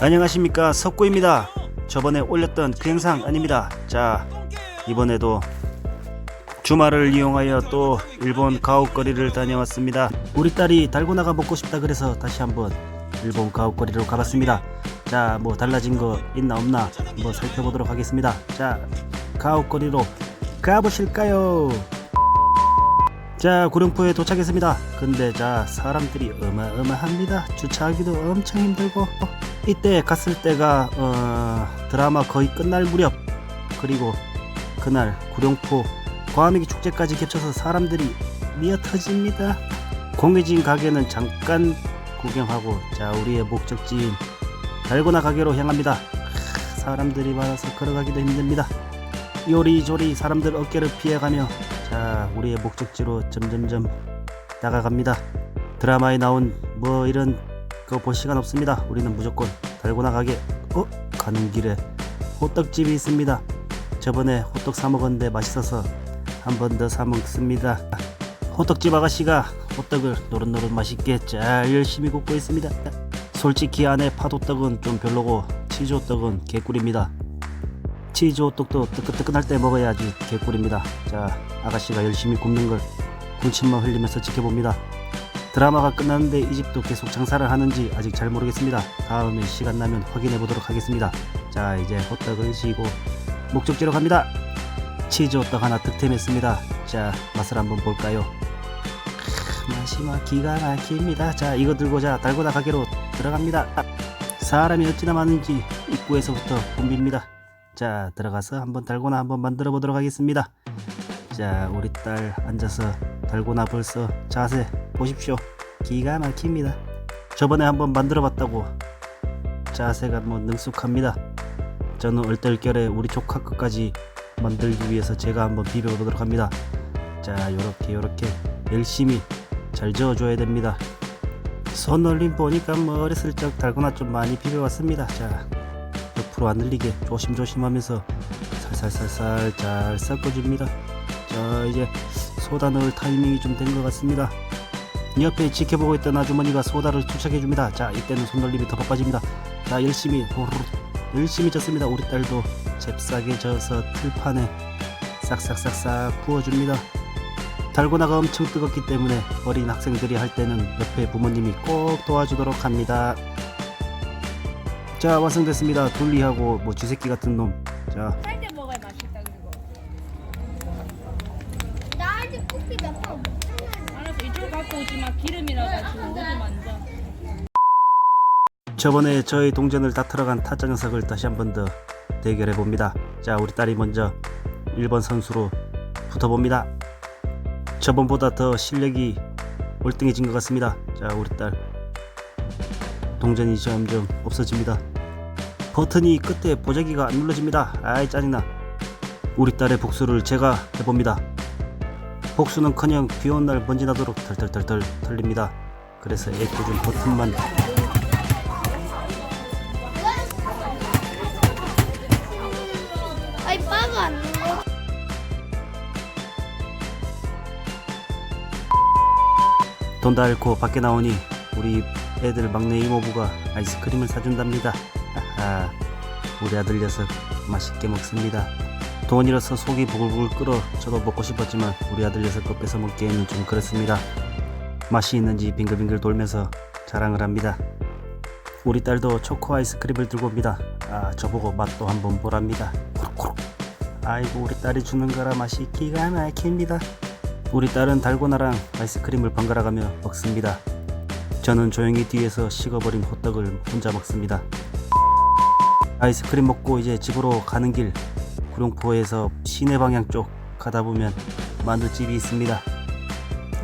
안녕하십니까. 석구입니다. 저번에 올렸던 그 영상 아닙니다. 자 이번에도 주말을 이용하여 또 일본 가옥거리를 다녀왔습니다. 우리 딸이 달고나가 먹고 싶다 그래서 다시 한번 일본 가옥거리로 가봤습니다. 자 뭐 달라진 거 있나 없나 한번 살펴보도록 하겠습니다. 자 가옥거리로 가보실까요? 자 구룡포에 도착했습니다. 근데 자 사람들이 어마어마합니다. 주차하기도 엄청 힘들고. 어, 이때 갔을 때가 어, 드라마 거의 끝날 무렵 그리고 그날 구룡포 과메기 축제까지 겹쳐서 사람들이 미어 터집니다. 공유진 가게는 잠깐 구경하고 자 우리의 목적지인 달고나 가게로 향합니다. 크, 사람들이 많아서 걸어가기도 힘듭니다. 요리조리 사람들 어깨를 피해가며 자 우리의 목적지로 점점점 다가갑니다. 드라마에 나온 뭐 이런 거볼 시간 없습니다. 우리는 무조건 달고 나 가게 어? 가는 길에 호떡집이 있습니다 저번에 호떡 사 먹었는데 맛있어서 한 번 더 사 먹습니다 호떡집 아가씨가 호떡을 노릇노릇 맛있게 잘 열심히 굽고 있습니다 솔직히 안에 팥호떡은 좀 별로고 치즈호떡은 개꿀입니다 치즈 호떡도 뜨끈뜨끈할 때 먹어야지 개꿀입니다. 자, 아가씨가 열심히 굽는 걸 군침만 흘리면서 지켜봅니다. 드라마가 끝났는데 이 집도 계속 장사를 하는지 아직 잘 모르겠습니다. 다음에 시간 나면 확인해 보도록 하겠습니다. 자, 이제 호떡을 지고 목적지로 갑니다. 치즈 호떡 하나 득템했습니다. 자, 맛을 한번 볼까요? 크, 맛이 막 기가 막힙니다. 자, 이거 들고 자 달고나 가게로 들어갑니다. 아, 사람이 어찌나 많은지 입구에서부터 붐빕니다. 자 들어가서 한번 달고나 한번 만들어 보도록 하겠습니다 자 우리 딸 앉아서 달고나 벌써 자세 보십시오. 기가 막힙니다. 저번에 한번 만들어 봤다고. 자세가 뭐 능숙합니다. 저는 얼떨결에 우리 조카 것까지 만들기 위해서 제가 한번 비벼 보도록 합니다. 자 요렇게 요렇게 열심히 잘 저어줘야 됩니다. 손놀림 보니까 뭐 어렸을 적 달고나 좀 많이 비벼왔습니다. 자 옆으로 안 흘리게 조심조심 하면서 살살살살 잘 섞어줍니다. 자 이제 소다 넣을 타이밍이 좀 된 것 같습니다. 옆에 지켜보고 있던 아주머니가 소다를 투척해 줍니다. 자 이때는 손놀림이 더 바빠집니다. 자 열심히 호로록 열심히 젓습니다. 우리 딸도 잽싸게 져서 틀판에 싹싹싹싹 부어줍니다. 달고나가 엄청 뜨겁기 때문에 어린 학생들이 할 때는 옆에 부모님이 꼭 도와주도록 합니다. 자 완성됐습니다 둘리하고 뭐 쥐새끼 같은 놈 자 쿠키 몇번 못하는 알았어 이쪽 갖고 오지 마 기름이라 가지고 오지 만져 저번에 저희 동전을 다 틀어간 타짜 녀석을 다시 한 번 더 대결해 봅니다. 자 우리 딸이 먼저 1번 선수로 붙어 봅니다. 저번보다 더 실력이 월등해진 것 같습니다. 자 우리 딸. 동전이 점점 없어집니다. 버튼이 끝에 보자기가 안 눌러집니다. 아이 짜증나. 우리 딸의 복수를 제가 해봅니다 복수는커녕 비오는 날 먼지 나도록 털털털털 털립니다 그래서 애꿎은 버튼만 아이 빠가 안 눌러 돈 다 잃고 밖에 나오니 우리 애들 막내 이모부가 아이스크림을 사준답니다. 하하, 우리 아들 녀석 맛있게 먹습니다. 돈이라서 속이 부글부글 끓어 저도 먹고 싶었지만 우리 아들 녀석 거 뺏어 먹기에는 좀 그렇습니다. 맛이 있는지 빙글빙글 돌면서 자랑을 합니다. 우리 딸도 초코 아이스크림을 들고 옵니다. 아, 저보고 맛도 한번 보랍니다. 코록코록. 아이고 우리 딸이 주는 거라 맛이 기가 막힙니다. 우리 딸은 달고나랑 아이스크림을 번갈아가며 먹습니다. 저는 조용히 뒤에서 식어버린 호떡을 혼자 먹습니다. 아이스크림 먹고 이제 집으로 가는 길 구룡포에서 시내 방향 쪽 가다 보면 만두집이 있습니다.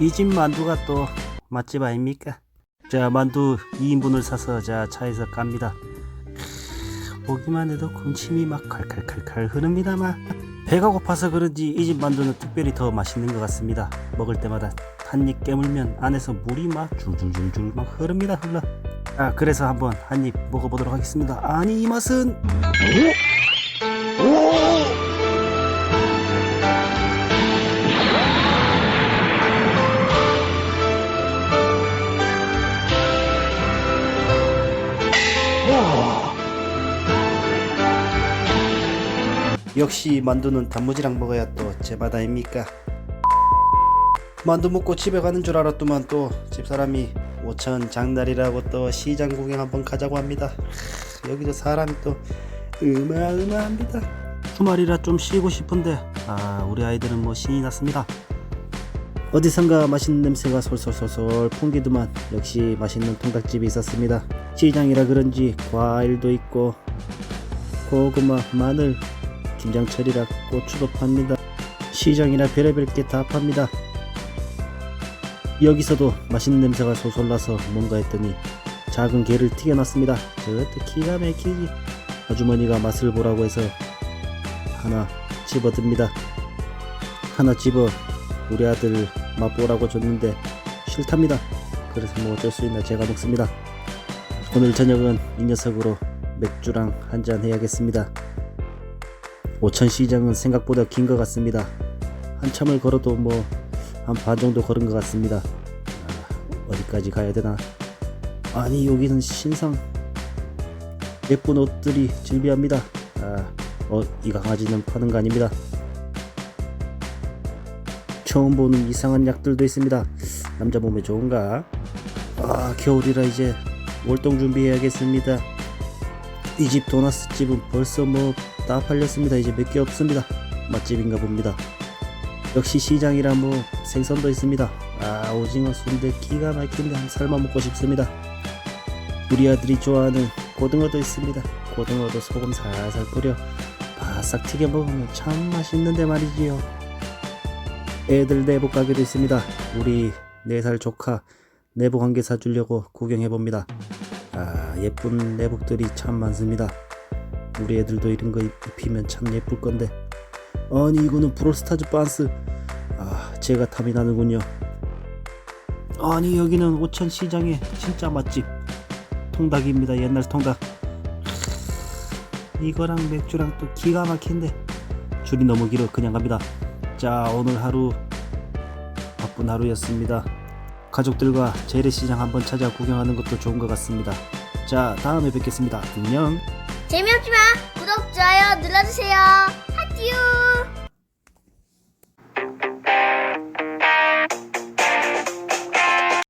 이 집 만두가 또 맛집 아닙니까? 자 만두 2인분을 사서 자 차에서 깝니다. 크, 보기만 해도 군침이 막 칼칼칼칼 흐릅니다 막. 배가 고파서 그런지 이 집 만두는 특별히 더 맛있는 것 같습니다. 먹을 때마다 한 입 깨물면 안에서 물이 막 줄줄줄줄 막 흐릅니다 흘러. 아 그래서 한번 한 입 먹어보도록 하겠습니다. 아니 이 맛은 와, 역시 만두는 단무지랑 먹어야 또 제바다입니까? 만두 먹고 집에 가는 줄 알았더만 또 집사람이 오천 장날이라고 또 시장 구경 한번 가자고 합니다. 여기서 사람이 또 음악음악합니다. 주말이라 좀 쉬고 싶은데 아 우리 아이들은 뭐 신이 났습니다. 어디선가 맛있는 냄새가 솔솔솔솔 풍기더만 역시 맛있는 통닭집이 있었습니다. 시장이라 그런지 과일도 있고 고구마, 마늘, 김장철이라 고추도 팝니다. 시장이라 별의별 게 다 팝니다. 여기서도 맛있는 냄새가 솔솔 나서 뭔가 했더니 작은 게를 튀겨놨습니다. 저것도 기가 막히지. 아주머니가 맛을 보라고 해서 하나 집어듭니다. 하나 집어 우리 아들 맛보라고 줬는데 싫답니다. 그래서 뭐 어쩔 수 있나 제가 먹습니다. 오늘 저녁은 이 녀석으로 맥주랑 한잔 해야겠습니다. 오천 시장은 생각보다 긴 것 같습니다. 한참을 걸어도 뭐 한 반 정도 걸은 것 같습니다. 아, 어디까지 가야 되나? 아니 여기는 신상 예쁜 옷들이 즐비합니다. 아, 어, 이 강아지는 파는 거 아닙니다. 처음 보는 이상한 약들도 있습니다. 남자 몸에 좋은가? 아 겨울이라 이제 월동 준비해야겠습니다. 이 집 도나스 집은 벌써 뭐 다 팔렸습니다. 이제 몇 개 없습니다. 맛집인가 봅니다. 역시 시장이라 뭐 생선도 있습니다. 아 오징어 순대 기가 막힌데 한 삶아 먹고 싶습니다. 우리 아들이 좋아하는 고등어도 있습니다. 고등어도 소금 살살 뿌려 바싹 튀겨 먹으면 참 맛있는데 말이지요. 애들 내복 가게도 있습니다. 우리 4살 조카 내복 한 개 사주려고 구경해 봅니다. 아 예쁜 내복들이 참 많습니다. 우리 애들도 이런 거 입히면 참 예쁠 건데 아니 이거는 브롤스타즈 반스 아 제가 탐이 나는군요. 아니 여기는 오천 시장의 진짜 맛집 통닭입니다. 옛날 통닭. 이거랑 맥주랑 또 기가 막힌데 줄이 너무 길어 그냥 갑니다. 자 오늘 하루 바쁜 하루였습니다. 가족들과 재래시장 한번 찾아 구경하는 것도 좋은 것 같습니다. 자 다음에 뵙겠습니다. 안녕. 재미없지만 구독, 좋아요 눌러주세요. 하티유.